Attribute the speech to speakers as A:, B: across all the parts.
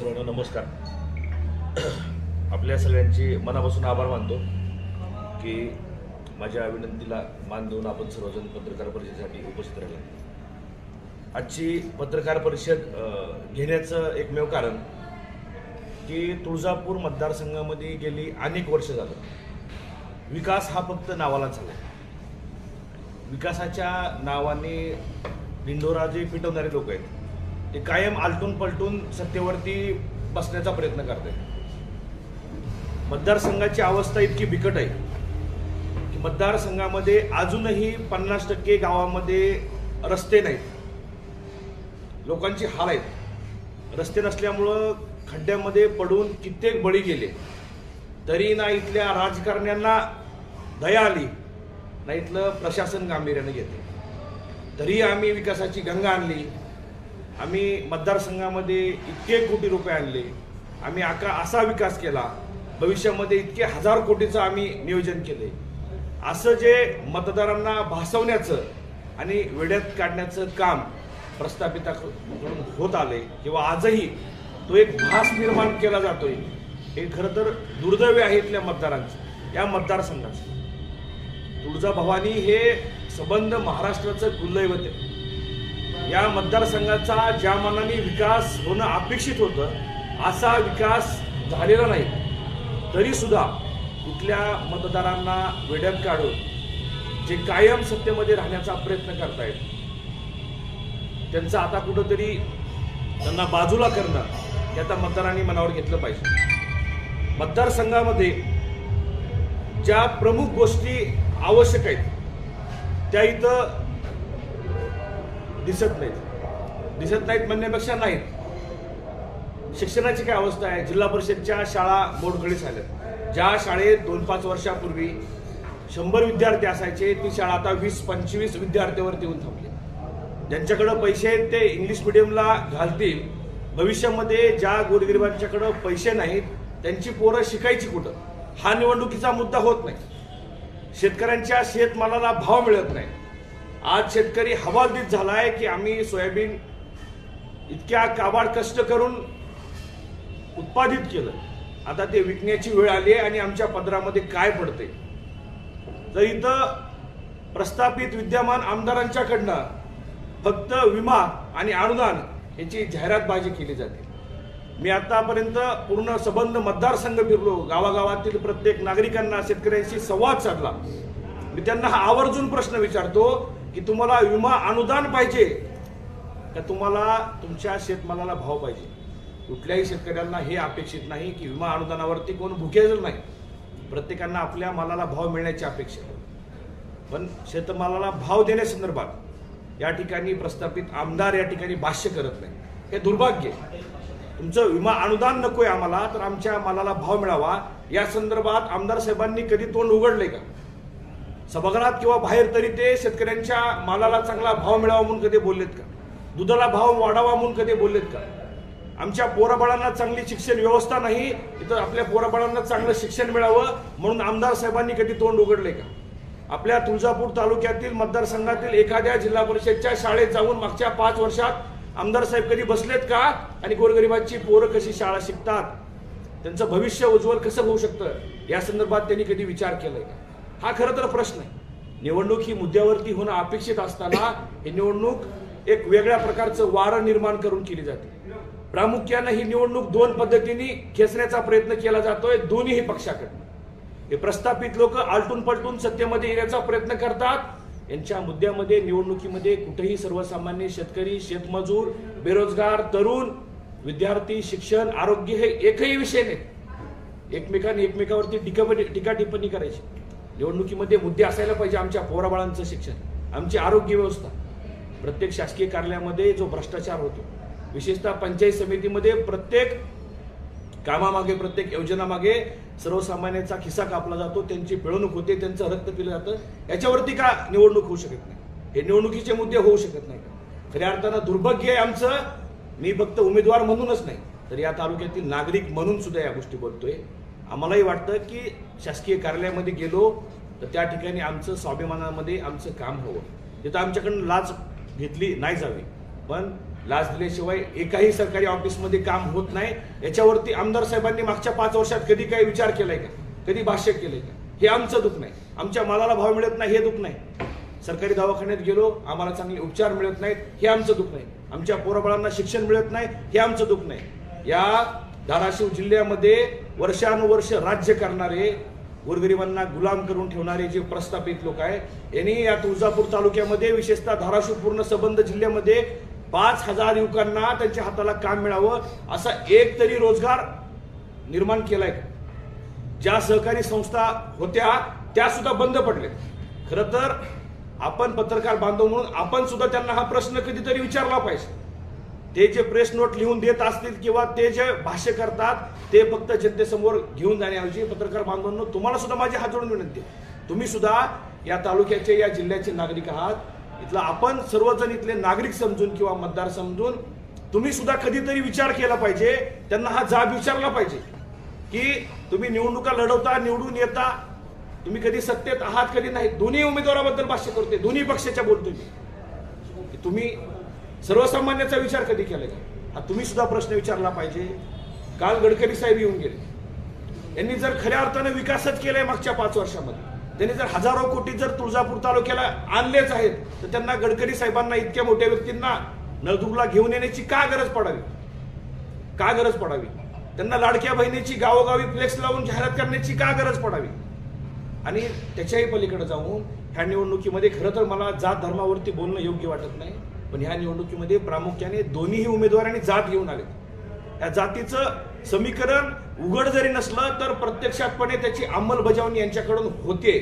A: सर्वांना नमस्कार. आपल्या सगळ्यांची मनापासून आभार मानतो की माझ्या विनंतीला मान देऊन आपण सर्वजण पत्रकार परिषदेसाठी उपस्थित राहिला. आजची पत्रकार परिषद घेण्याचं एकमेव कारण की तुळजापूर मतदारसंघामध्ये गेली अनेक वर्ष झालं. विकास हा फक्त नावाला झाला. विकासाच्या नावाने दिंडोरा जे पिटवणारे लोक आहेत. ते कायम आलटून पलटून सत्तेवरती बसण्याचा प्रयत्न करते. मतदारसंघाची अवस्था इतकी बिकट आहे की मतदारसंघामध्ये अजूनही पन्नास टक्के गावामध्ये रस्ते नाहीत. लोकांची हाल आहेत. रस्ते नसल्यामुळं खड्ड्यामध्ये पडून कित्येक बळी गेले. तरी ना इथल्या राजकारण्यांना दया आली ना इथलं प्रशासन गांभीर्याने घेते तरी आम्ही विकासाची गंगा आणली. आम्ही मतदारसंघामध्ये इतके कोटी रुपये आणले. आम्ही आका असा विकास केला. भविष्यामध्ये इतके हजार कोटीचं आम्ही नियोजन केले. असं जे मतदारांना भासवण्याचं आणि वेड्यात काढण्याचं काम प्रस्थापिताकडून होत आले किंवा आजही तो एक भास निर्माण केला जातोय हे खरं तर दुर्दैव आहे इथल्या मतदारांचं या मतदारसंघाचं. तुळजाभवानी हे संबंध महाराष्ट्राचं कुलदैवत आहे. या मतदारसंघाचा ज्या मनाने विकास होणं अपेक्षित होतं असा विकास झालेला नाही. तरीसुद्धा कुठल्या मतदारांना वेड्यात काढून जे कायम सत्तेमध्ये राहण्याचा प्रयत्न करतायत त्यांचं आता कुठंतरी त्यांना बाजूला करणं हे आता मतदारांनी मनावर घेतलं पाहिजे. मतदारसंघामध्ये ज्या प्रमुख गोष्टी आवश्यक आहेत त्या इथं दिसत नाहीत. दिसत नाहीत म्हणण्यापेक्षा नाहीत. शिक्षणाची काय अवस्था आहे? जिल्हा परिषदच्या शाळा मोडकळीस आल्या ज्या शाळेत दोन पाच वर्षापूर्वी शंभर विद्यार्थी असायचे ती शाळा आता वीस पंचवीस विद्यार्थ्यावरती येऊन थांबली. ज्यांच्याकडं पैसे आहेत ते इंग्लिश मिडियमला घालतील. भविष्यामध्ये ज्या गोरगरिबांच्याकडं पैसे नाहीत त्यांची पोरं शिकायची कुठं? हा निवडणुकीचा मुद्दा होत नाही. शेतकऱ्यांच्या शेतमालाला भाव मिळत नाही. आज शेतकरी हवालदित आहे की आम्ही सोयाबीन इतक्या काबाड कष्ट करून उत्पादित केलं. आता ते विकण्याची वेळ आली आहे आणि आमच्या पदरामध्ये काय पडते तर इथं प्रस्थापित विद्यमान आमदारांच्याकडनं फक्त विमा आणि अनुदान याची जाहिरातबाजी केली जाते. मी आतापर्यंत पूर्ण सबंध मतदारसंघ फिरलो. गावागावातील प्रत्येक नागरिकांना शेतकऱ्यांशी संवाद साधला. मी त्यांना हा आवर्जून प्रश्न विचारतो की तुम्हाला विमा अनुदान पाहिजे का तुम्हाला तुमच्या शेतमालाला भाव पाहिजे. कुठल्याही शेतकऱ्यांना हे अपेक्षित नाही की विमा अनुदानावरती कोण भुकेल नाही. प्रत्येकांना आपल्या मालाला भाव मिळण्याची अपेक्षा आहे. पण शेतमालाला भाव देण्यासंदर्भात या ठिकाणी प्रस्थापित आमदार या ठिकाणी भाष्य करत नाही. हे दुर्भाग्य आहे. तुमचं विमा अनुदान नकोय आम्हाला तर आमच्या मालाला भाव मिळावा. या संदर्भात आमदार साहेबांनी कधी तोंड उघडले का? सभागृहात किंवा बाहेर तरी ते शेतकऱ्यांच्या मालाला चांगला भाव मिळावा म्हणून कधी बोललेत का? दुधाला भाव वाढावा म्हणून कधी बोललेत का? आमच्या पोराबाळांना चांगली शिक्षण व्यवस्था नाही इथं आपल्या पोराबाळांना चांगलं शिक्षण मिळावं म्हणून आमदार साहेबांनी कधी तोंड उघडले का? आपल्या तुळजापूर तालुक्यातील मतदारसंघातील एखाद्या जिल्हा परिषदच्या शाळेत जाऊन मागच्या पाच वर्षात आमदार साहेब कधी बसलेत का? आणि गोरगरिबांची पोरं कशी शाळा शिकतात? त्यांचं भविष्य उज्ज्वल कसं होऊ शकतं? या संदर्भात त्यांनी कधी विचार केलाय का? हा खरं तर प्रश्न आहे. निवडणूक ही मुद्द्यावरती होणं अपेक्षित असताना ही निवडणूक एक वेगळ्या प्रकारचं वारं निर्माण करून केली जाते. प्रामुख्यानं ही निवडणूक दोन पद्धतीने खेचण्याचा प्रयत्न केला जातोय दोन्हीही पक्षाकडनं. हे प्रस्थापित लोक आलटून पलटून सत्तेमध्ये येण्याचा प्रयत्न करतात. यांच्या मुद्द्यामध्ये निवडणुकीमध्ये कुठेही सर्वसामान्य शेतकरी शेतमजूर बेरोजगार तरुण विद्यार्थी शिक्षण आरोग्य हे एकही विषय नाही एकमेकांनी एकमेकावरती टीका टीका टिप्पणी करायची. निवडणुकीमध्ये मुद्दे असायला पाहिजे आमच्या पोराबाळांचं शिक्षण आमची आरोग्य व्यवस्था. प्रत्येक शासकीय कार्यालयामध्ये जो भ्रष्टाचार होतो विशेषतः पंचायत समितीमध्ये प्रत्येक कामामागे प्रत्येक योजनामागे सर्वसामान्यांचा खिसा कापला जातो त्यांची पिळवणूक होते त्यांचं रक्त पिलं जातं. याच्यावरती का निवडणूक होऊ शकत नाही? हे निवडणुकीचे मुद्दे होऊ शकत नाही खऱ्या अर्थानं दुर्भाग्य आहे आमचं मी फक्त उमेदवार म्हणूनच नाही तर या तालुक्यातील नागरिक म्हणून सुद्धा या गोष्टी बोलतोय. आम्हालाही वाटतं की शासकीय कार्यालयामध्ये गेलो तर त्या ठिकाणी आमचं स्वाभिमानामध्ये आमचं काम हवं. तिथं आमच्याकडून लाच घेतली नाही जावी. पण लाच दिल्याशिवाय एकाही सरकारी ऑफिसमध्ये काम होत नाही. याच्यावरती आमदार साहेबांनी मागच्या पाच वर्षात कधी काही विचार केलाय का? कधी भाष्य केलंय का? हे आमचं दुःख नाही. आमच्या मालाला भाव मिळत नाही हे दुःख नाही. सरकारी दवाखान्यात गेलो आम्हाला चांगले उपचार मिळत नाहीत हे आमचं दुःख नाही. आमच्या पोराबाळांना शिक्षण मिळत नाही हे आमचं दुःख नाही. या धाराशिव जिल्ह्यामध्ये वर्षानुवर्ष राज्य करणारे गोरगरिबांना गुलाम करून ठेवणारे जे प्रस्थापित लोक आहे यांनी या तुळजापूर तालुक्यामध्ये विशेषतः धाराशिव पूर्ण सबंध जिल्ह्यामध्ये पाच हजार युवकांना त्यांच्या हाताला काम मिळावं असा एक तरी रोजगार निर्माण केलाय. ज्या सहकारी संस्था होत्या त्या सुद्धा बंद पडल्या खरं तर आपण पत्रकार बांधव म्हणून आपण सुद्धा त्यांना हा प्रश्न कधीतरी विचारला पाहिजे. ते जे प्रेस नोट लिहून देत असतील किंवा ते जे भाष्य करतात ते फक्त जनतेसमोर घेऊन जाण्याऐवजी पत्रकार बांधवांनो तुम्हाला सुद्धा माझी हात जोडून विनंती तुम्ही सुद्धा या तालुक्याचे या जिल्ह्याचे नागरिक आहात. इथला आपण सर्वजण इथले नागरिक समजून किंवा मतदार समजून तुम्ही सुद्धा कधीतरी विचार केला पाहिजे त्यांना हा जाब विचारला पाहिजे की तुम्ही निवडणुका लढवता निवडून येता तुम्ही कधी सत्तेत आहात कधी नाही दोन्ही उमेदवाराबद्दल भाष्य करते दोन्ही पक्षाच्या बोलतोय मी. तुम्ही सर्वसामान्याचा विचार कधी केला का? हा तुम्ही सुद्धा प्रश्न विचारला पाहिजे. काल गडकरी साहेब येऊन गेले. यांनी जर खऱ्या अर्थानं विकासच केलाय मागच्या पाच वर्षामध्ये. त्यांनी जर हजारो कोटी जर तुळजापूर तालुक्याला आणलेच आहेत तर त्यांना गडकरी साहेबांना इतक्या मोठ्या व्यक्तींना नळदुर्गला घेऊन येण्याची का गरज पडावी? का गरज पडावी? त्यांना लाडक्या बहिणीची गावोगावी फ्लेक्स लावून जाहिरात करण्याची का गरज पडावी? आणि त्याच्याही पलीकडे जाऊन ह्या निवडणुकीमध्ये खरं तर मला जात धर्मावरती बोलणं योग्य वाटत नाही. पण ह्या निवडणुकीमध्ये प्रामुख्याने दोन्हीही उमेदवारांनी जात घेऊन आले या जातीचं समीकरण उघड जरी नसलं तर प्रत्यक्षातपणे त्याची अंमलबजावणी यांच्याकडून होते.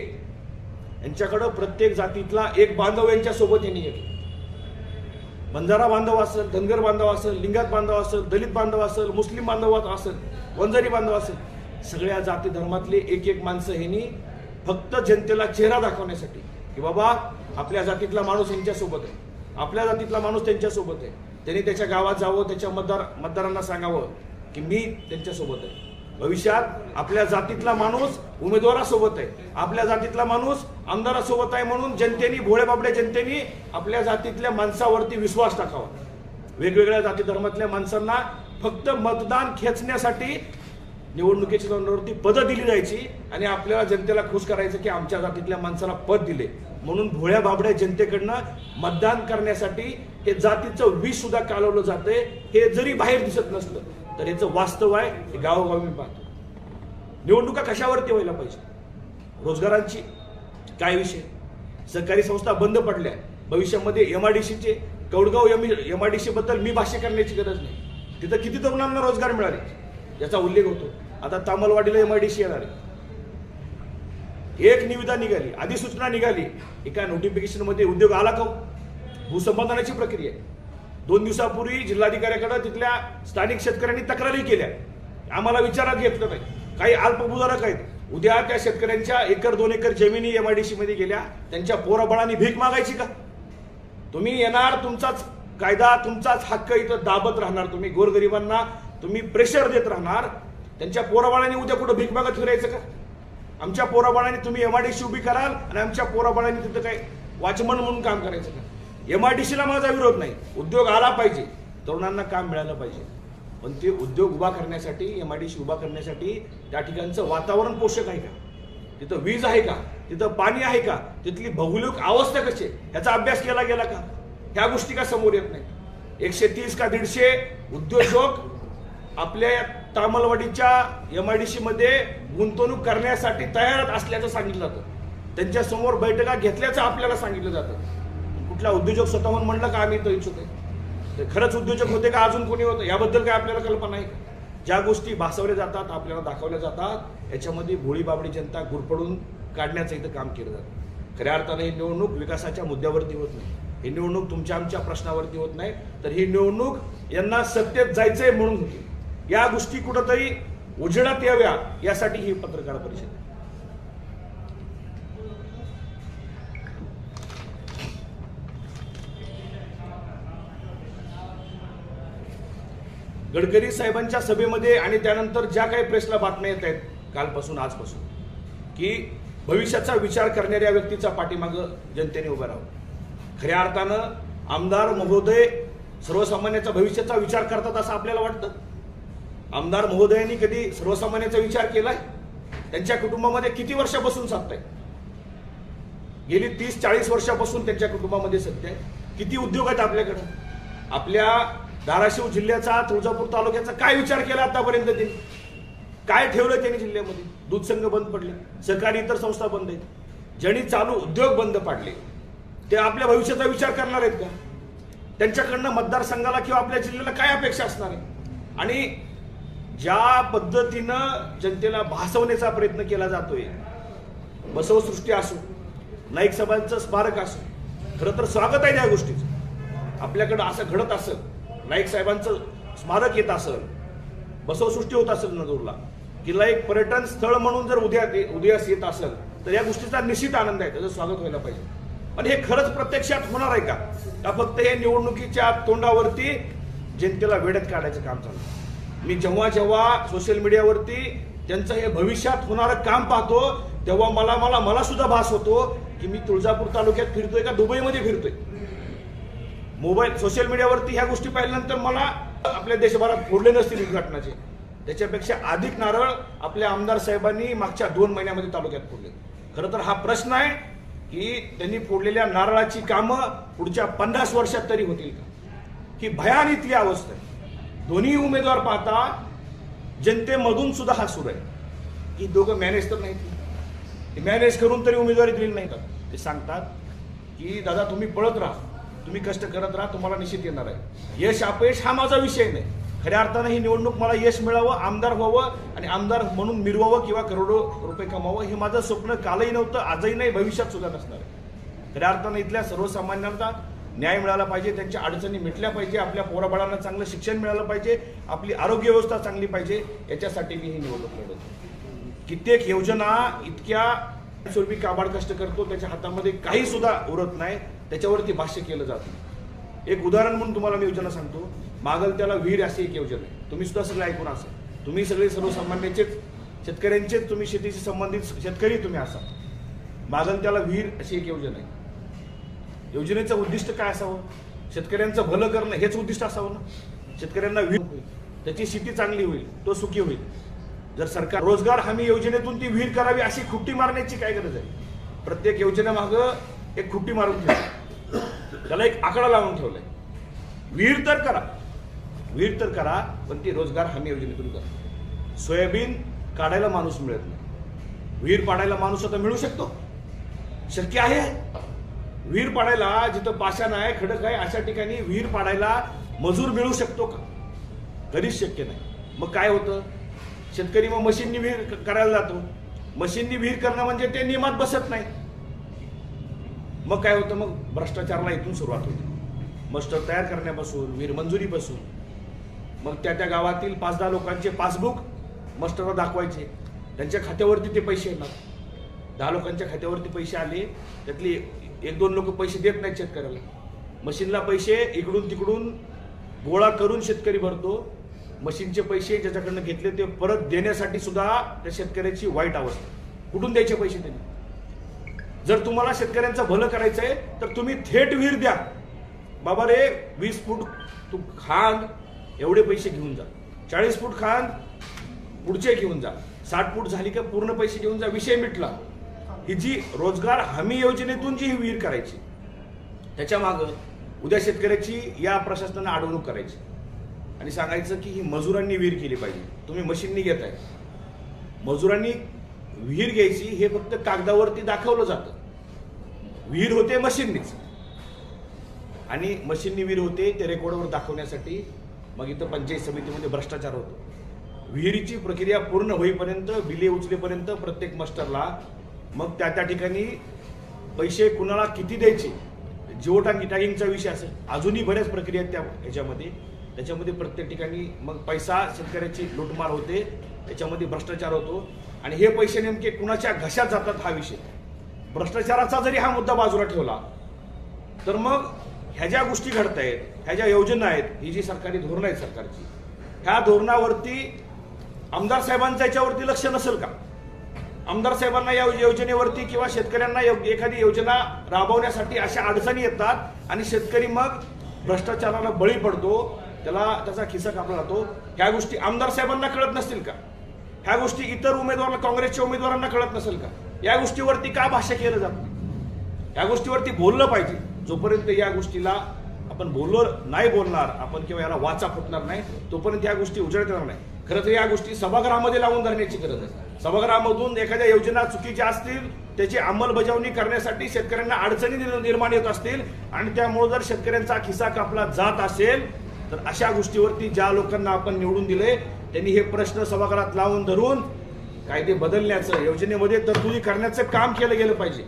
A: यांच्याकडं प्रत्येक जातीतला एक बांधव यांच्या सोबत यांनी घेतला. बंजारा बांधव असेल धनगर बांधव असेल लिंगात बांधव असेल दलित बांधव असेल मुस्लिम बांधव असेल वंजारी बांधव असेल सगळ्या जाती धर्मातले एक एक माणसं ह्यांनी फक्त जनतेला चेहरा दाखवण्यासाठी की बाबा आपल्या जातीतला माणूस यांच्यासोबत आहे. आपल्या जातीतला माणूस त्यांच्यासोबत आहे. त्यांनी त्याच्या गावात जावं त्याच्या मतदार मतदारांना सांगावं की मी त्यांच्यासोबत आहे. भविष्यात आपल्या जातीतला माणूस उमेदवारासोबत आहे. आपल्या जातीतला माणूस आमदारासोबत आहे म्हणून जनतेनी भोळ्याबाबड्या जनतेने जनतेनी आपल्या जातीतल्या माणसावरती विश्वास टाकावा. वेगवेगळ्या जाती धर्मातल्या माणसांना फक्त मतदान खेचण्यासाठी निवडणुकीच्या तोंडावरती पदं दिली जायची आणि आपल्याला जनतेला खुश करायचं की आमच्या जातीतल्या माणसाला पद दिले. म्हणून भोळ्या बाबड्या जनतेकडनं मतदान करण्यासाठी हे जातीचं विष सुद्धा कालवलं जाते हे जरी बाहेर दिसत नसलं तर याचं वास्तव आहे हे गावोगावी मी पाहतो. निवडणुका कशावरती व्हायला पाहिजे? रोजगारांची? काय विषय? सहकारी संस्था बंद पडल्या. भविष्यामध्ये एम आय डी सीचे Kaudgaon M M I D बद्दल मी भाष्य करण्याची गरज नाही. तिथं किती तरुणांना रोजगार मिळाले? याचा उल्लेख होतो. आता तामलवाडीला एम आय डी सी येणार आहे. एक निविदा निघाली अधिसूचना निघाली. एका नोटिफिकेशनमध्ये उद्योग आला का हो? भूसंपादनाची प्रक्रिया. आहे दोन दिवसापूर्वी जिल्हाधिकाऱ्याकडे तिथल्या स्थानिक शेतकऱ्यांनी तक्रारी केल्या. आम्हाला विचारात घेतलं नाही. काही अल्पभूधारक आहेत. उद्या त्या शेतकऱ्यांच्या एकर दोन एकर जमिनी एम आय डी मध्ये गेल्या. त्यांच्या पोराबळाने भीक मागायची का? तुम्ही येणार तुमचाच कायदा तुमचाच हक्क इथं दाबत राहणार तुम्ही. गोरगरिबांना तुम्ही प्रेशर देत राहणार. त्यांच्या पोराबाळांनी उद्या कुठं भीक मागत फिरायचं का? आमच्या पोराबाळाने तुम्ही एमआयडीसी उभी कराल आणि आमच्या पोराबाळाने तिथं काय वाचमन म्हणून काम करायचं का? एमआयडीसीला माझा विरोध नाही. उद्योग आला पाहिजे. तरुणांना काम मिळालं पाहिजे. पण ते उद्योग उभा करण्यासाठी एम आय डी सी उभा करण्यासाठी त्या ठिकाणचं वातावरण पोषक आहे का? तिथं वीज आहे का? तिथं पाणी आहे का? तिथली भौगोलिक अवस्था कशी आहे? ह्याचा अभ्यास केला गेला का? ह्या गोष्टी का समोर येत नाही एकशे तीस का दीडशे उद्योजक आपल्या तामलवडीच्या एम आय डी सीमध्ये गुंतवणूक करण्यासाठी तयार असल्याचं सांगितलं जातं. त्यांच्यासमोर बैठका घेतल्याचं आपल्याला सांगितलं जातं. कुठला उद्योजक स्वतःहून म्हणलं का आम्ही तो इच्छुक आहे? खरंच उद्योजक होते का अजून कोणी होतं? याबद्दल काय आपल्याला कल्पना आहे का? ज्या गोष्टी भासवल्या जातात आपल्याला दाखवल्या जातात याच्यामध्ये भोळी बाबडी जनता गुरपडून काढण्याचं इथं काम केलं जातं. खऱ्या अर्थानं ही निवडणूक विकासाच्या मुद्द्यावरती होत नाही. ही निवडणूक तुमच्या आमच्या प्रश्नावरती होत नाही. तर ही निवडणूक यांना सत्तेत जायचंय म्हणून होती. या गोष्टी कुठंतरी उजेडात याव्या यासाठी ही पत्रकार परिषद आहे. गडकरी साहेबांच्या सभेमध्ये आणि त्यानंतर ज्या काही प्रेसला बातम्या येत आहेत कालपासून आजपासून की भविष्याचा विचार करणाऱ्या व्यक्तीचा पाठीमागं जनतेने उभं राहावं खऱ्या अर्थानं आमदार महोदय सर्वसामान्याचा भविष्याचा विचार करतात असं आपल्याला वाटतं आमदार महोदयांनी कधी सर्वसामान्याचा विचार केलाय? त्यांच्या कुटुंबामध्ये किती वर्षापासून साधताय गेली तीस चाळीस वर्षापासून त्यांच्या कुटुंबामध्ये सत्ता आहे. किती उद्योग आहेत आपल्याकडे? आपल्या धाराशिव जिल्ह्याचा तुळजापूर तालुक्याचा काय विचार केला आतापर्यंत त्यांनी? काय ठेवलं त्यांनी जिल्ह्यामध्ये? दूध संघ बंद पडले सहकारी इतर संस्था बंद आहेत. ज्यांनी चालू उद्योग बंद पाडले ते आपल्या भविष्याचा विचार करणार आहेत का? त्यांच्याकडनं मतदारसंघाला किंवा आपल्या जिल्ह्याला काय अपेक्षा असणार आहे? आणि ज्या पद्धतीनं जनतेला भासवण्याचा प्रयत्न केला जातोय बसवसृष्टी असो नाईक सभांचं स्मारक असो खरं तर स्वागत आहे त्या गोष्टीचं. आपल्याकडं असं घडत असेल नाईक साहेबांचं स्मारक येत असेल बसवसृष्टी होत असेल नदूरला किल्ला एक पर्यटन स्थळ म्हणून जर उद्या उदयास येत असेल तर या गोष्टीचा निश्चित आनंद आहे त्याचं स्वागत व्हायला पाहिजे. पण हे खरंच प्रत्यक्षात होणार आहे का? का फक्त हे निवडणुकीच्या तोंडावरती जनतेला वेड्यात काढायचं काम चालू मी जेव्हा जेव्हा सोशल मीडियावरती त्यांचं हे भविष्यात होणारं काम पाहतो तेव्हा मला मला मला सुद्धा भास होतो की मी तुळजापूर तालुक्यात फिरतोय का दुबईमध्ये फिरतोय. मोबाईल सोशल मीडियावरती ह्या गोष्टी पाहिल्यानंतर मला आपल्या देशभरात फोडले नसतील उद्घाटनाचे. त्याच्यापेक्षा अधिक नारळ आपल्या आमदार साहेबांनी मागच्या दोन महिन्यामध्ये तालुक्यात फोडले. खरं तर हा प्रश्न आहे की त्यांनी फोडलेल्या नारळाची कामं पुढच्या पन्नास वर्षात तरी होतील का? ही भयान इथली अवस्था आहे. दोन्ही उमेदवार पाहता जनतेमधून सुद्धा हा सुरू आहे. की दोघं मॅनेज तर नाहीत. ते मॅनेज करून तरी उमेदवारी दिली नाही का ते सांगतात की दादा तुम्ही पळत राहा. तुम्ही कष्ट करत राहा. तुम्हाला निश्चित येणार आहे. यश अपयश हा माझा विषय नाही. खऱ्या अर्थानं ही निवडणूक मला यश मिळावं आमदार व्हावं आणि आमदार म्हणून मिरवावं किंवा करोडो रुपये कमावं हे माझं स्वप्न कालही नव्हतं आजही नाही भविष्यात सुद्धा नसणार आहे. खऱ्या अर्थानं इथल्या सर्वसामान्यांचा न्याय मिळाला पाहिजे त्यांच्या अडचणी मिटल्या पाहिजे आपल्या पोराबाळांना चांगलं शिक्षण मिळालं पाहिजे आपली आरोग्य व्यवस्था चांगली पाहिजे याच्यासाठी मी ही निवडणूक लढवतो. कित्येक योजना इतक्या स्वरूपी काबाड कष्ट करतो त्याच्या हातामध्ये काही सुद्धा उरत नाही त्याच्यावरती भाष्य केलं जातं एक उदाहरण म्हणून तुम्हाला मी योजना सांगतो. मागल त्याला वीर अशी एक योजना आहे. तुम्ही सुद्धा सगळे ऐकून असाल. तुम्ही सगळे सर्वसामान्यांचेच शेतकऱ्यांचेच तुम्ही शेतीशी संबंधित शेतकरी तुम्ही असाल. मागल त्याला वीर अशी एक योजना आहे. योजनेचं उद्दिष्ट काय असावं? शेतकऱ्यांचं भलं करणं हेच उद्दिष्ट असावं ना? शेतकऱ्यांना विहीर होईल त्याची शेती चांगली होईल तो सुखी होईल. जर सरकार रोजगार हमी योजनेतून ती विहीर करावी अशी खुट्टी मारण्याची काय गरज आहे? प्रत्येक योजनेमागं एक खुट्टी मारून ठेवली त्याला एक आकडा लावून ठेवलाय. विहीर तर करा. विहीर तर करा पण ती रोजगार हमी योजनेतून करा. सोयाबीन काढायला माणूस मिळत नाही. विहीर पाडायला माणूस आता मिळू शकतो. शक्य आहे? विहीर पाडायला जिथं पाषाण आहे खडक आहे अशा ठिकाणी विहीर पाडायला मजूर मिळू शकतो का? कधीच शक्य नाही. मग काय होतं? शेतकरी मग मशीननी विहीर करायला जातो. मशीननी विहीर करणं म्हणजे ते नियमात बसत नाही. मग काय होतं? मग भ्रष्टाचाराला इथून सुरुवात होते. मस्टर तयार करण्यापासून विहीर मंजुरीपासून. मग त्या त्या गावातील पाच दहा लोकांचे पासबुक मस्टरला दाखवायचे. त्यांच्या खात्यावरती ते पैसे येणार. दहा लोकांच्या खात्यावरती पैसे आले त्यातली एक दोन लोक पैसे देत नाहीत शेतकऱ्याला. मशीनला पैसे इकडून तिकडून गोळा करून शेतकरी भरतो. मशीनचे पैसे ज्याच्याकडनं घेतले ते परत देण्यासाठी सुद्धा त्या शेतकऱ्याची वाईट अवस्था. कुठून द्यायचे पैसे त्यांनी? जर तुम्हाला शेतकऱ्यांचं भलं करायचं आहे तर तुम्ही थेट विहीर द्या. बाबा रे वीस फूट तू खांद एवढे पैसे घेऊन जा. चाळीस फूट खांद पुढचे घेऊन जा. साठ फूट झाली का पूर्ण पैसे घेऊन जा. विषय मिटला. ही जी रोजगार हमी योजनेतून जी ही विहीर करायची त्याच्या मागं उद्या शेतकऱ्याची या प्रशासनानं अडवणूक करायची. आणि सांगायचं की ही मजुरांनी विहीर केली पाहिजे. तुम्ही मशीननी घेताय. मजुरांनी विहीर घ्यायची हे फक्त कागदावरती दाखवलं जातं. विहीर होते मशीननीच. आणि मशीननी विहीर होते ते रेकॉर्डवर दाखवण्यासाठी मग इथं पंचायत समितीमध्ये भ्रष्टाचार होतो. विहिरीची प्रक्रिया पूर्ण होईपर्यंत बिले उचलेपर्यंत प्रत्येक मास्टरला मग त्या त्या ठिकाणी पैसे कुणाला किती द्यायचे? जिओट आणि टॅगिंगचा विषय असेल. अजूनही बऱ्याच प्रक्रिया आहेत त्या ह्याच्यामध्ये त्याच्यामध्ये प्रत्येक ठिकाणी मग पैसा शेतकऱ्याची लुटमार होते. त्याच्यामध्ये भ्रष्टाचार होतो. आणि हे पैसे नेमके कुणाच्या घशात जातात हा विषय. भ्रष्टाचाराचा जरी हा मुद्दा बाजूला ठेवला तर मग ह्या ज्या गोष्टी घडत आहेत ह्या ज्या योजना आहेत ही जी सरकारी धोरणं आहेत सरकारची ह्या धोरणावरती आमदार साहेबांच्या याच्यावरती लक्ष नसेल का? आमदार साहेबांना या योजनेवरती किंवा शेतकऱ्यांना एखादी योजना राबवण्यासाठी अशा अडचणी येतात आणि शेतकरी मग भ्रष्टाचाराला बळी पडतो त्याला त्याचा खिसा कापला जातो. ह्या गोष्टी आमदार साहेबांना कळत नसतील का? ह्या गोष्टी इतर उमेदवारांना काँग्रेसच्या उमेदवारांना कळत नसेल का? या गोष्टीवरती का भाष्य केलं जात नाही? या गोष्टीवरती बोललं पाहिजे. जोपर्यंत या गोष्टीला आपण बोललो नाही बोलणार आपण किंवा याला वाचा फुटणार नाही तोपर्यंत या गोष्टी उजळत येणार नाही. खरं तर या गोष्टी सभागृहामध्ये लावून धरण्याची गरज आहे. सभागृहामधून एखाद्या योजना चुकीच्या असतील त्याची अंमलबजावणी करण्यासाठी शेतकऱ्यांना अडचणी निर्- निर्माण येत असतील आणि त्यामुळे जर शेतकऱ्यांचा खिसा कापला जात असेल तर अशा गोष्टीवरती ज्या लोकांना आपण निवडून दिले त्यांनी हे प्रश्न सभागृहात लावून धरून कायदे बदलण्याचं योजनेमध्ये तरतुदी करण्याचं काम केलं गेलं पाहिजे.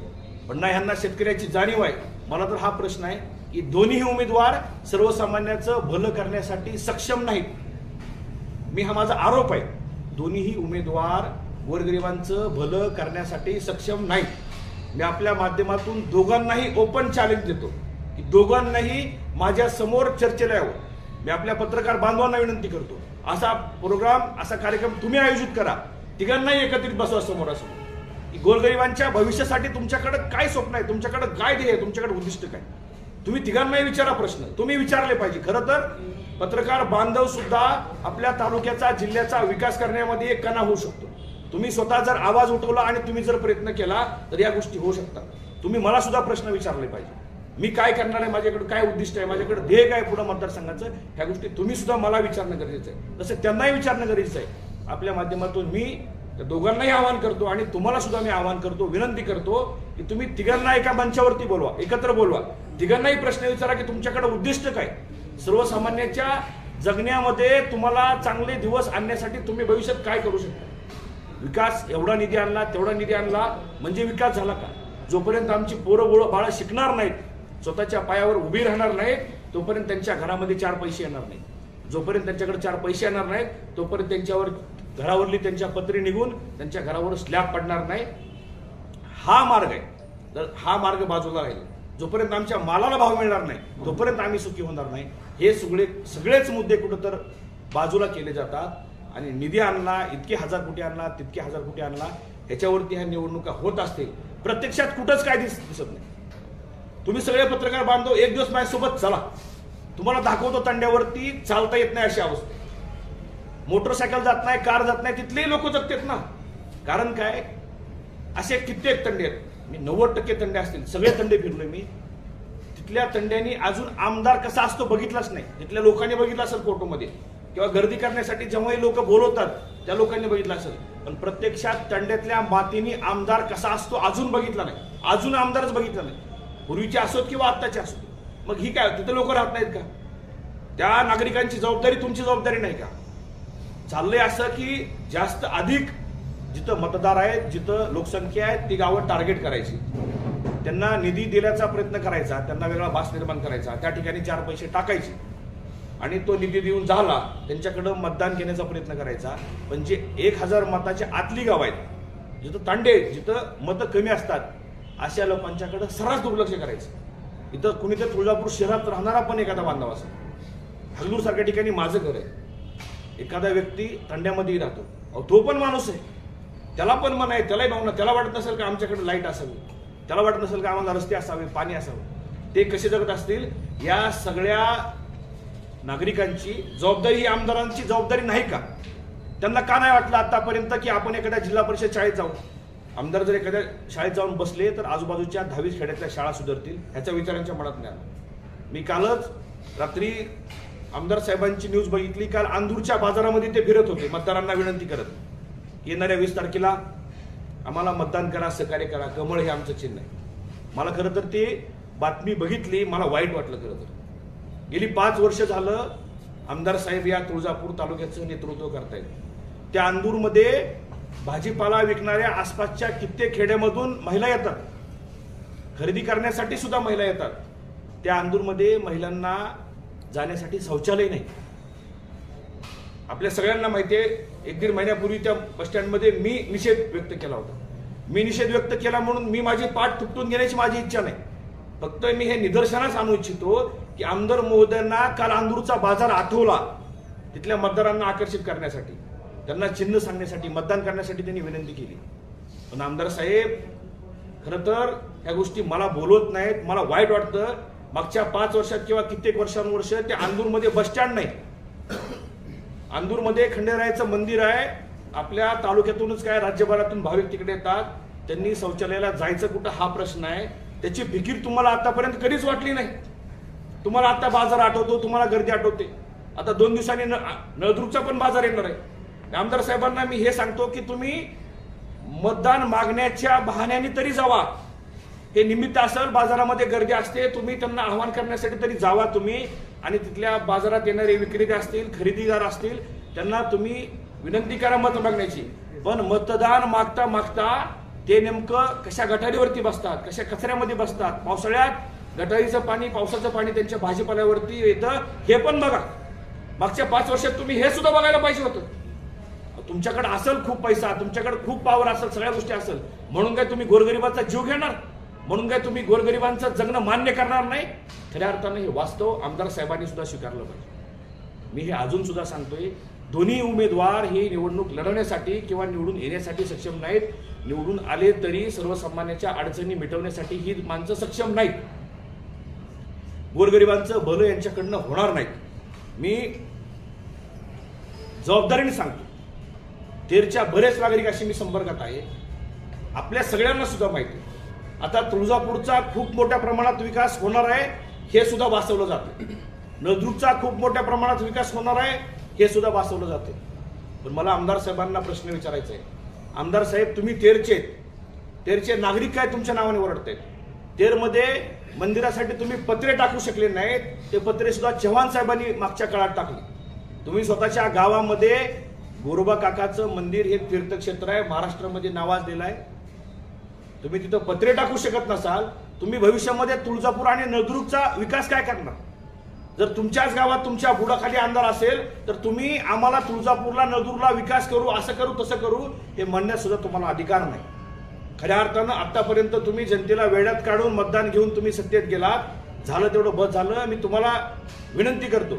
A: पण नाही ह्यांना शेतकऱ्याची जाणीव आहे. मला तर हा प्रश्न आहे की दोन्ही उमेदवार सर्वसामान्याचं भलं करण्यासाठी सक्षम नाहीत. मी हा माझा आरोप आहे. दोन्हीही उमेदवार गोरगरिबांचं भलं करण्यासाठी सक्षम नाहीत. मी आपल्या माध्यमातून दोघांनाही ओपन चॅलेंज देतो की दोघांनाही माझ्यासमोर चर्चेला यावं मी आपल्या पत्रकार बांधवांना विनंती करतो. असा प्रोग्राम असा कार्यक्रम तुम्ही आयोजित करा. तिघांनाही एकत्रित बसवा समोरासमोर. गोरगरिबांच्या भविष्यासाठी तुमच्याकडे काय स्वप्न आहे? तुमच्याकडे काय ध्येय आहे? तुमच्याकडे उद्दिष्ट काय? तुम्ही तिघांनाही विचारा प्रश्न. तुम्ही विचारले पाहिजे. खरं तर पत्रकार बांधव सुद्धा आपल्या तालुक्याचा जिल्ह्याचा विकास करण्यामध्ये एक कणा होऊ शकतो. तुम्ही स्वतः जर आवाज उठवला आणि तुम्ही जर प्रयत्न केला तर या गोष्टी होऊ शकतात. तुम्ही मला सुद्धा प्रश्न विचारले पाहिजे. मी काय करणार आहे? माझ्याकडे काय उद्दिष्ट आहे? माझ्याकडे ध्येय काय पुढे मतदारसंघाचं? ह्या गोष्टी तुम्ही सुद्धा मला विचारणं गरजेचं आहे. तसं त्यांनाही विचारणं गरजेचं आहे. आपल्या माध्यमातून मी त्या दोघांनाही आवाहन करतो आणि तुम्हाला सुद्धा मी आवाहन करतो विनंती करतो की तुम्ही तिघांना एका मंचावरती बोलवा एकत्र बोलवा. तिघांनाही प्रश्न विचारा की तुमच्याकडे उद्दिष्ट काय? सर्वसामान्याच्या जगण्यामध्ये तुम्हाला चांगले दिवस आणण्यासाठी तुम्ही भविष्यात काय करू शकता? विकास एवढा निधी आणला तेवढा निधी आणला म्हणजे विकास झाला का? जोपर्यंत आमची पोरं बोळं बाळं शिकणार नाहीत स्वतःच्या पायावर उभी राहणार नाहीत तोपर्यंत त्यांच्या घरामध्ये चार पैसे येणार नाहीत. जोपर्यंत त्यांच्याकडे चार पैसे येणार नाहीत तोपर्यंत त्यांच्यावर घरावरली त्यांच्या पत्री निघून त्यांच्या घरावर स्लॅब पडणार नाही. हा मार्ग आहे. तर हा मार्ग बाजूला राहील जोपर्यंत आमच्या मालाला भाव मिळणार नाही तोपर्यंत आम्ही सुखी होणार नाही. हे सगळे सगळेच मुद्दे कुठं तर बाजूला केले जातात. आणि निधी आणला इतके हजार कोटी आणला तितके हजार कोटी आणला ह्याच्यावरती ह्या निवडणुका होत असतील प्रत्यक्षात कुठंच काय दिस दिसत नाही. तुम्ही सगळे पत्रकार बांधव एक दिवस माझ्यासोबत चला. तुम्हाला दाखवतो तांड्यावरती चालता येत नाही अशी अवस्था मोटरसायकल जात नाही कार जात नाही तिथलेही लोक जगतात ना. कारण काय? असे कित्येक तंडे आहेत. मी नव्वद टक्के तंडे असतील. सगळे तंडे फिरलोय मी. तिथल्या तंड्यांनी अजून आमदार कसा असतो बघितलाच नाही. तिथल्या लोकांनी बघितला असेल फोटोमध्ये. किंवा गर्दी करण्यासाठी जेव्हाही लोक बोलवतात त्या लोकांनी बघितलं असेल. पण प्रत्यक्षात तंड्यातल्या मातीनी आमदार कसा असतो अजून बघितला नाही. अजून आमदारच बघितला नाही. पूर्वीचे असोत किंवा आत्ताचे असोत. मग ही काय? तिथे लोक राहत नाहीत का? त्या नागरिकांची जबाबदारी तुमची जबाबदारी नाही का? चाललंय असं की जास्त अधिक जिथं मतदार आहेत जिथं लोकसंख्या आहे ती गावं टार्गेट करायची. त्यांना निधी देण्याचा प्रयत्न करायचा त्यांना वेगळा भास निर्माण करायचा त्या ठिकाणी चार पैसे टाकायचे. आणि तो निधी देऊन झाला त्यांच्याकडं मतदान घेण्याचा प्रयत्न करायचा. पण जे एक हजार मताचे आतली गाव आहेत जिथं तांडे आहेत, जिथं मतं कमी असतात अशा लोकांच्याकडं सर्रास दुर्लक्ष करायचं. इथं कुणीतरी तुळजापूर शहरात राहणारा पण एखादा बांधव असेल. हगलूर सारख्या ठिकाणी माझं घर आहे. एखादा व्यक्ती थंड्यामध्येही राहतो. अहो तो पण माणूस आहे. त्याला पण मन आहे त्यालाही भावना. त्याला वाटत नसेल का आमच्याकडे लाइट असावी? त्याला वाटत नसेल का आम्हाला रस्ते असावे पाणी असावं? ते कसे जगत असतील? या सगळ्या नागरिकांची जबाबदारी ही आमदारांची जबाबदारी नाही का? त्यांना का नाही वाटलं आतापर्यंत की आपण एखाद्या जिल्हा परिषद शाळेत जाऊ? आमदार जर एखाद्या शाळेत जाऊन बसले तर आजूबाजूच्या दहावीस खेड्यातल्या शाळा सुधारतील ह्याच्या विचारांच्या मनात नाही मी कालच रात्री आमदार साहेबांची न्यूज बघितली काल अंदूरच्या बाजारामध्ये ते फिरत होते. मतदारांना विनंती करत. येणाऱ्या वीस तारखेला आम्हाला मतदान करा सहकार्य करा. कमळ हे आमचं चिन्ह आहे. मला खरं तर ते बातमी बघितली मला वाईट वाटलं खरं तर. गेली पाच वर्ष झालं आमदार साहेब या तुळजापूर तालुक्याचं नेतृत्व करतायत. त्या अंदूरमध्ये भाजीपाला विकणाऱ्या आसपासच्या कित्येक खेड्यामधून महिला येतात. खरेदी करण्यासाठी सुद्धा महिला येतात. त्या अंदूरमध्ये महिलांना जाण्यासाठी शौचालय नाही. आपल्या सगळ्यांना माहिती आहे एक दीड महिन्यापूर्वी त्या बसस्टँडमध्ये मी निषेध व्यक्त केला होता. मी निषेध व्यक्त केला म्हणून मी माझी पाठ थुपटून घेण्याची माझी इच्छा नाही. फक्त मी हे निदर्शनास आणू इच्छितो की आमदार महोदयांना काल आंदूरचा बाजार आठवला तिथल्या मतदारांना आकर्षित करण्यासाठी. त्यांना चिन्ह सांगण्यासाठी मतदान करण्यासाठी त्यांनी विनंती केली. पण आमदार साहेब खरं तर ह्या गोष्टी मला बोलवत नाहीत मला वाईट वाटतं. मागच्या पाच वर्षात किंवा कित्येक वर्षानुवर्ष ते अंदूरमध्ये बस स्टँड नाही. अंदूरमध्ये खंडेरायाचं मंदिर आहे. आपल्या तालुक्यातूनच काय राज्यभरातून भाविक तिकडे येतात. त्यांनी शौचालयाला जायचं कुठं हा प्रश्न आहे. त्याची फिकीर तुम्हाला आतापर्यंत कधीच वाटली नाही. तुम्हाला आता बाजार आठवतो तुम्हाला गर्दी आठवते. आता दोन दिवसांनी नळदुर्गचा पण बाजार येणार आहे. आमदार साहेबांना मी हे सांगतो की तुम्ही मतदान मागण्याच्या बहाण्याने तरी जावा. हे निमित्त असेल बाजारामध्ये गर्दी असते तुम्ही त्यांना आव्हान करण्यासाठी तरी जावा तुम्ही. आणि तिथल्या बाजारात येणारे विक्रेते असतील खरेदीदार असतील त्यांना तुम्ही विनंती करा मत मागण्याची. पण मतदान मागता मागता ते नेमकं कशा गटारीवरती बसतात कशा कचऱ्यामध्ये बसतात? पावसाळ्यात गटारीचं पाणी पावसाचं पाणी त्यांच्या भाजीपाल्यावरती येतं हे पण बघा. मागच्या पाच वर्षात तुम्ही हे सुद्धा बघायला पाहिजे होतं. तुमच्याकडे असेल खूप पैसा तुमच्याकडे खूप पावर असेल सगळ्या गोष्टी असेल. म्हणून काय तुम्ही गोरगरिबाचा जीव घेणार? म्हणून काय तुम्ही गोरगरिबांचं जगणं मान्य करणार नाही? खऱ्या अर्थानं हे वास्तव आमदार साहेबांनी सुद्धा स्वीकारलं पाहिजे. मी हे अजून सुद्धा सांगतोय दोन्ही उमेदवार ही निवडणूक लढवण्यासाठी किंवा निवडून येण्यासाठी सक्षम नाहीत. निवडून आले तरी सर्वसामान्याच्या अडचणी मिटवण्यासाठी ही माणसं सक्षम नाहीत. गोरगरिबांचं भलं यांच्याकडनं होणार नाही मी जबाबदारीने सांगतो तेरच्या बरेच नागरिकांशी मी संपर्कात आहे. आपल्या सगळ्यांना सुद्धा माहिती आहे. आता तुळजापूरचा खूप मोठ्या प्रमाणात विकास होणार आहे हे सुद्धा वाचवलं जातं. नळदुर्गचा खूप मोठ्या प्रमाणात विकास होणार आहे हे सुद्धा वाचवलं जाते. पण मला आमदार साहेबांना प्रश्न विचारायचा आहे. आमदार साहेब तुम्ही तेरचे तेरचे नागरिक काय तुमच्या नावाने ओरडते तेरमध्ये मंदिरासाठी तुम्ही पत्रे टाकू शकले नाहीत ते पत्रे सुद्धा चव्हाण साहेबांनी मागच्या काळात टाकले. तुम्ही स्वतःच्या गावामध्ये गोरोबा काकाचं मंदिर हे तीर्थक्षेत्र आहे महाराष्ट्रामध्ये नावाजलेलं आहे. तुम्ही तिथं पत्रे टाकू शकत नसाल तुम्ही भविष्यामध्ये तुळजापूर आणि नळदुर्गचा विकास काय करणार? जर तुमच्याच गावात तुमच्या बुडाखाली आमदार असेल तर तुम्ही आम्हाला तुळजापूरला नळदुर्गला विकास करू असं करू तसं करू हे म्हणण्यात सुद्धा तुम्हाला अधिकार नाही. खऱ्या अर्थानं आतापर्यंत तुम्ही जनतेला वेळात काढून मतदान घेऊन तुम्ही सत्तेत गेलात. झालं तेवढं बस झालं. मी तुम्हाला विनंती करतो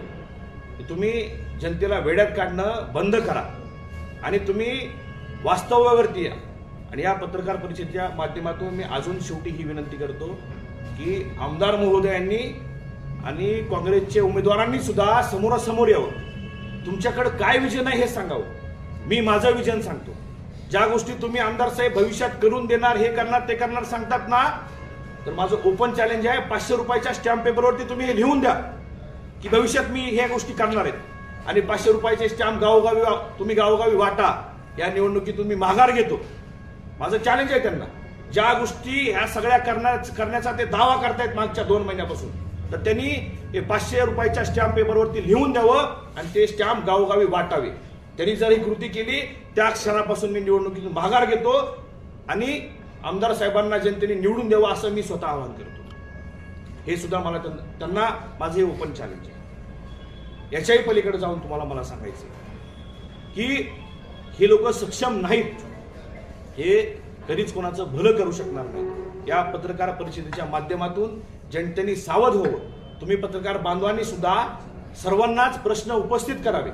A: की तुम्ही जनतेला वेड्यात काढणं बंद करा. आणि तुम्ही वास्तव्यावरती या. आणि या पत्रकार परिषदेच्या माध्यमातून मी अजून शेवटी ही विनंती करतो की आमदार महोदयांनी आणि काँग्रेसचे उमेदवारांनी सुद्धा समोरासमोर यावं. तुमच्याकडे काय विजन आहे हे सांगावं. मी माझं विजन सांगतो. ज्या गोष्टी तुम्ही आमदार साहेब भविष्यात करून देणार हे करणार ते करणार सांगतात ना तर माझं ओपन चॅलेंज आहे. पाचशे रुपयाच्या स्टॅम्प पेपरवरती तुम्ही हे लिहून द्या की भविष्यात मी ह्या गोष्टी करणार आहेत आणि पाचशे रुपयाचे स्टॅम्प गावोगावी तुम्ही गावोगावी वाटा. या निवडणुकीतून मी माघार घेतो. माझं चॅलेंज आहे त्यांना. ज्या गोष्टी ह्या सगळ्या करण्या करण्याचा ते दावा करतायत मागच्या दोन महिन्यापासून. तर त्यांनी हे पाचशे रुपयाच्या स्टॅम्प पेपरवरती लिहून द्यावं आणि ते स्टॅम्प गावोगावी वाटावे. त्यांनी जर ही कृती केली त्या क्षणापासून मी निवडणुकीतून माघार घेतो आणि आमदार साहेबांना जनतेने निवडून द्यावं असं मी स्वतः आवाहन करतो. हे सुद्धा मला त्यांना त्यांना माझं हे ओपन चॅलेंज आहे. याच्याही पलीकडे जाऊन तुम्हाला मला सांगायचं आहे की हे लोक सक्षम नाहीत. हे कधीच कोणाचं भलं करू शकणार नाही. या पत्रकार परिषदेच्या माध्यमातून जनतेने सावध होवं तुम्ही पत्रकार बांधवांनी सुद्धा सर्वांनाच प्रश्न उपस्थित करावे.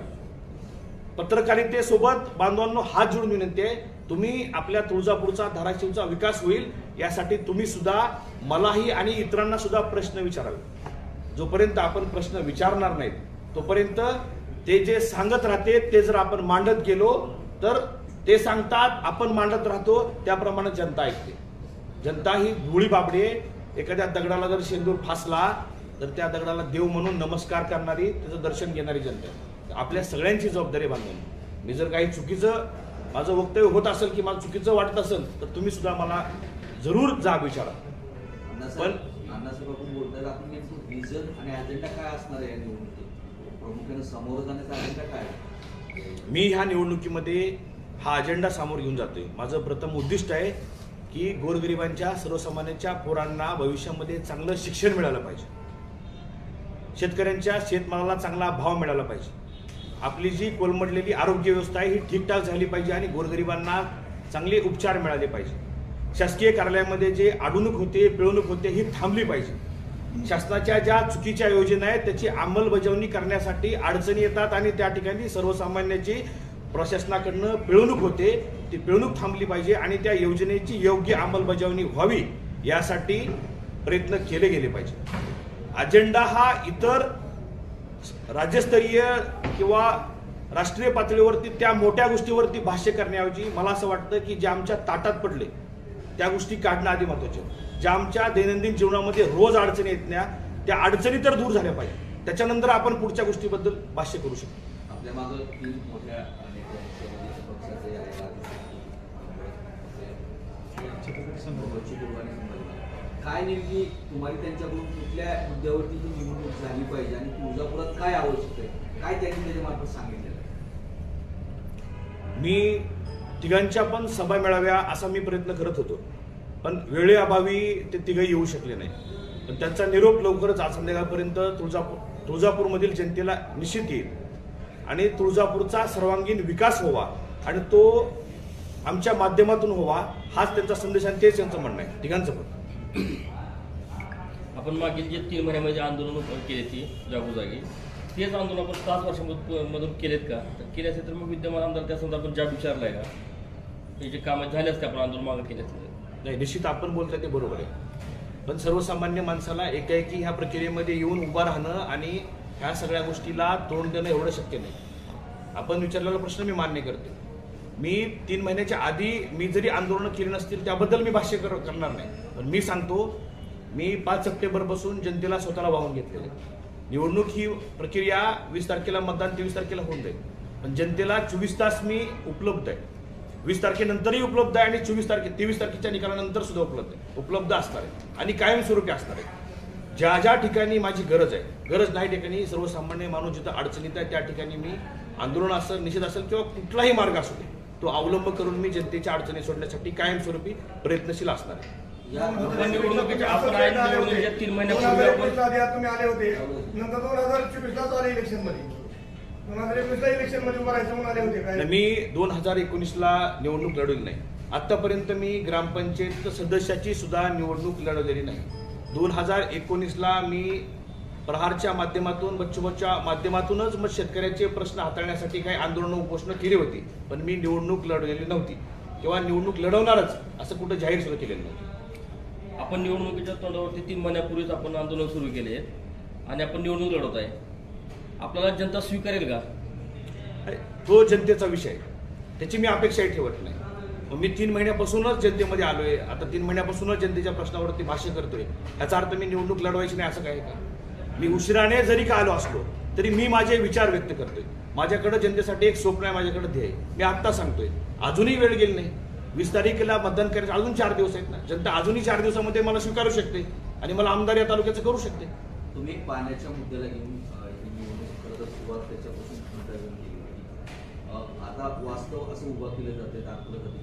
A: पत्रकारितेसोबत बांधवांनो हात जोडून विनंती आहे तुम्ही आपल्या तुळजापूरचा धाराशिवचा विकास होईल यासाठी तुम्ही सुद्धा मलाही आणि इतरांना सुद्धा प्रश्न विचारावे. जोपर्यंत आपण प्रश्न विचारणार नाहीत तोपर्यंत ते जे सांगत राहते ते जर आपण मांडत गेलो तर ते सांगतात आपण मांडत राहतो त्याप्रमाणे जनता ऐकते जनता ही भोळी बाबडी. एखाद्या दगडाला जर शेंदूर फासला तर त्या दगडाला देव म्हणून नमस्कार करणारी त्याचं दर्शन घेणारी जनता. आपल्या सगळ्यांची जबाबदारी बांधून मी जर काही चुकीचं माझं वक्तव्य होत असेल की मला चुकीचं वाटत असेल तर तुम्ही सुद्धा मला जरूर जाब विचारा
B: आहे?
A: मी ह्या निवडणुकीमध्ये हा अजेंडा समोर घेऊन जातोय. माझं प्रथम उद्दिष्ट आहे की गोरगरिबांच्या सर्वसामान्यांच्या पोरांना भविष्यामध्ये चांगलं शिक्षण मिळालं पाहिजे. शेतकऱ्यांच्या शेतमालाला चांगला भाव मिळाला पाहिजे. आपली जी कोलमडलेली आरोग्य व्यवस्था आहे ही ठीकठाक झाली पाहिजे आणि गोरगरिबांना चांगले उपचार मिळाले पाहिजे. शासकीय कार्यालयामध्ये जे अडवणूक होते पिळवणूक होते ही थांबली पाहिजे. शासनाच्या ज्या चुकीच्या योजना आहेत त्याची अंमलबजावणी करण्यासाठी अडचणी येतात आणि त्या ठिकाणी सर्वसामान्याची प्रशासनाकडनं पिळवणूक होते ती पिळवणूक थांबली पाहिजे आणि त्या योजनेची योग्य अंमलबजावणी व्हावी यासाठी प्रयत्न केले गेले पाहिजे. अजेंडा हा इतर राज्यस्तरीय किंवा राष्ट्रीय पातळीवरती त्या मोठ्या गोष्टीवरती भाष्य करण्याऐवजी मला असं वाटतं की जे आमच्या ताटात पडले त्या गोष्टी काढणं आधी महत्त्वाचे ज्या आमच्या दैनंदिन जीवनामध्ये रोज अडचणी येत नाही त्या अडचणी तर दूर झाल्या पाहिजे. त्याच्यानंतर आपण पुढच्या गोष्टीबद्दल भाष्य करू शकतो.
B: आपल्या मागं तीन मोठ्या नेत्यांचे म्हणजे पक्षाचे आहे बच्चू संभाजी. काय नेमकी तुम्हाला त्यांच्याकडून कुठल्या मुद्द्यावरती ही निवडणूक झाली पाहिजे आणि तुळजापुरात काय आवश्यक आहे? काय त्यांनी त्याच्यामार्फत सांगितलेलं आहे
A: मी तिघांच्या पण सभा मिळाव्या असा मी प्रयत्न करत होतो. पण वेळेअभावी ते तिघं येऊ शकले नाही. पण त्यांचा निरोप लवकरच आज संध्याकाळपर्यंत तुळजापूर तुळजापूरमधील जनतेला निश्चित येईल. आणि तुळजापूरचा सर्वांगीण विकास व्हावा आणि तो आमच्या माध्यमातून व्हावा हाच त्यांचा संदेश आणि तेच त्यांचं म्हणणं आहे. तिघांचं पण
C: आपण मागील जे तीन महिन्यामध्ये आंदोलन केली ती जागोजागी तेच आंदोलन आपण पाच वर्षामधून मधून केलेत का? तर केले असेल तर मग विद्यमान आमदार त्या संदर्भात जाब विचारलाय का? हे जे कामं झाले असते आपण आंदोलन मागं केले असते.
A: नाही निश्चित आपण बोलताय ते बरोबर आहे. पण सर्वसामान्य माणसाला एकाएकी ह्या प्रक्रियेमध्ये येऊन उभा राहणं आणि ह्या सगळ्या गोष्टीला तोंड देणं एवढं शक्य नाही. आपण विचारलेला प्रश्न मी मान्य करते. मी तीन महिन्याच्या आधी मी जरी आंदोलनं केली नसतील त्याबद्दल मी भाष्य कर- करणार नाही. पण मी सांगतो मी पाच सप्टेंबर बसून जनतेला स्वतःला वाहून घेतलेलं आहे. निवडणूक ही प्रक्रिया वीस तारखेला मतदान तेवीस तारखेला होऊन जाईल. पण जनतेला चोवीस तास मी उपलब्ध आहे. वीस तारखेनंतरही उपलब्ध आहे आणि चोवीस तारखे तेवीस तारखेच्या निकालानंतर सुद्धा उपलब्ध आहे. उपलब्ध असणार आहे. आणि कायमस्वरूपी असणार आहे. ज्या ज्या ठिकाणी माझी गरज आहे गरज नाही ठिकाणी सर्वसामान्य माणूस जिथं अडचणीत आहे त्या ठिकाणी मी आंदोलन असेल निषेध असेल किंवा कुठलाही मार्ग असू दे तो अवलंब करून मी जनतेच्या अडचणी सोडण्यासाठी कायमस्वरूपी प्रयत्नशील असणार आहे.
D: दोन हजार
A: मी दोन हजार एकोणीसला निवडणूक लढवली नाही. आतापर्यंत मी ग्रामपंचायत सदस्याची सुद्धा निवडणूक लढवलेली नाही. दोन हजार एकोणीसला मी प्रहारच्या माध्यमातून बच्चूबच्या माध्यमातूनच मग शेतकऱ्याचे प्रश्न हाताळण्यासाठी काही आंदोलनं उपोषणं केली होती. पण मी निवडणूक लढवलेली नव्हती. किंवा निवडणूक लढवणारच असं कुठं जाहीर सुद्धा केलेलं नव्हतं.
C: आपण निवडणुकीच्या तोंडावरती तीन महिन्यापूर्वीच आपण आंदोलन सुरू केले आणि आपण निवडणूक लढवत आहे. आपल्याला जनता स्वीकारेल का?
A: अरे, तो जनतेचा विषय. त्याची मी अपेक्षाही ठेवत नाही. मग मी तीन महिन्यापासूनच जनतेमध्ये आलोय. आता तीन महिन्यापासूनच जनतेच्या प्रश्नावरती भाष्य करतोय. याचा अर्थ मी निवडणूक लढवायची नाही असं काय का मी उशिराने जरी का आलो असलो तरी मी माझे विचार व्यक्त करतोय. माझ्याकडे जनतेसाठी एक स्वप्न आहे माझ्याकडे ध्येय आहे. मी आत्ता सांगतोय अजूनही वेळ गेली नाही. वीस तारखेला मतदान करायचं अजून चार दिवस आहेत ना. जनता अजूनही चार दिवसामध्ये मला स्वीकारू शकते आणि मला आमदार या तालुक्याचं करू शकते.
B: तुम्ही पाण्याच्या मुद्द्याला घेऊन सुरुवात त्याच्यापासून आता वास्तव असं उभं केलं जाते दाखवलं जाते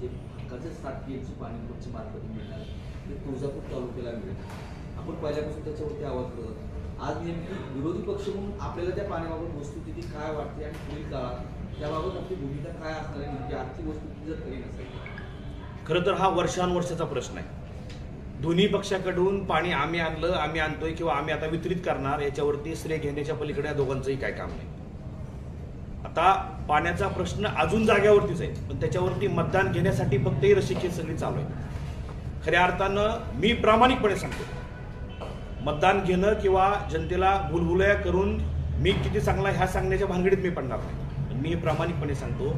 B: जे हक्काचे साठ पाणी मार्फत मिळणार ते तुळजापूर तालुक्याला मिळणार. आपण पहिल्यापासून त्याच्यावरती आवाज करत होतो. आज नेमकी विरोधी पक्ष म्हणून आपल्याला त्या पाण्याबाबत वस्तुस्थिती काय वाटते आणि पुढील काळात त्याबाबत आपली भूमिका काय असणार आहे नेमकी आर्थिक वस्तुस्थिती जर खरी नसेल
A: खरं तर हा वर्षानुवर्षाचा प्रश्न आहे. दोन्ही पक्षाकडून पाणी आम्ही आणलं आम्ही आणतोय किंवा आम्ही आता वितरित करणार याच्यावरती श्रेय घेण्याच्या पलीकडे या दोघांचंही काय काम नाही. आता पाण्याचा प्रश्न अजून जाग्यावरतीच आहे. पण त्याच्यावरती मतदान घेण्यासाठी फक्त ही सगळी चालू आहे. खऱ्या अर्थानं मी प्रामाणिकपणे सांगतो मतदान घेणं किंवा जनतेला भुलभुलया करून मी किती चांगला ह्या सांगण्याच्या भानगडीत मी पडणार नाही. मी हे प्रामाणिकपणे सांगतो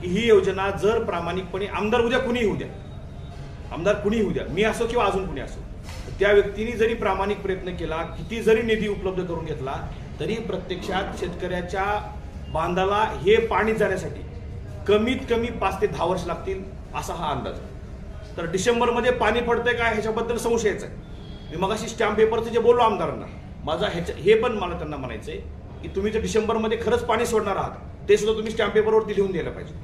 A: की ही योजना जर प्रामाणिकपणे आमदार उद्या कुणीही होऊ द्या. आमदार कुणी होऊ द्या. मी असो किंवा अजून कुणी असो. त्या व्यक्तीने जरी प्रामाणिक प्रयत्न केला किती जरी निधी उपलब्ध करून घेतला तरी प्रत्यक्षात शेतकऱ्याच्या बांधाला हे पाणी जाण्यासाठी कमीत कमी पाच ते दहा वर्ष लागतील असा हा अंदाज. आहे. तर डिसेंबरमध्ये पाणी पडतंय का ह्याच्याबद्दल संशयच आहे. मी मगाशी स्टॅम्प पेपरचं जे बोललो आमदारांना माझा ह्याच्या हे पण मला त्यांना म्हणायचं आहे की तुम्ही जर डिसेंबरमध्ये खरंच पाणी सोडणार आहात ते सुद्धा तुम्ही स्टॅम्प पेपरवरती लिहून द्यायला पाहिजे.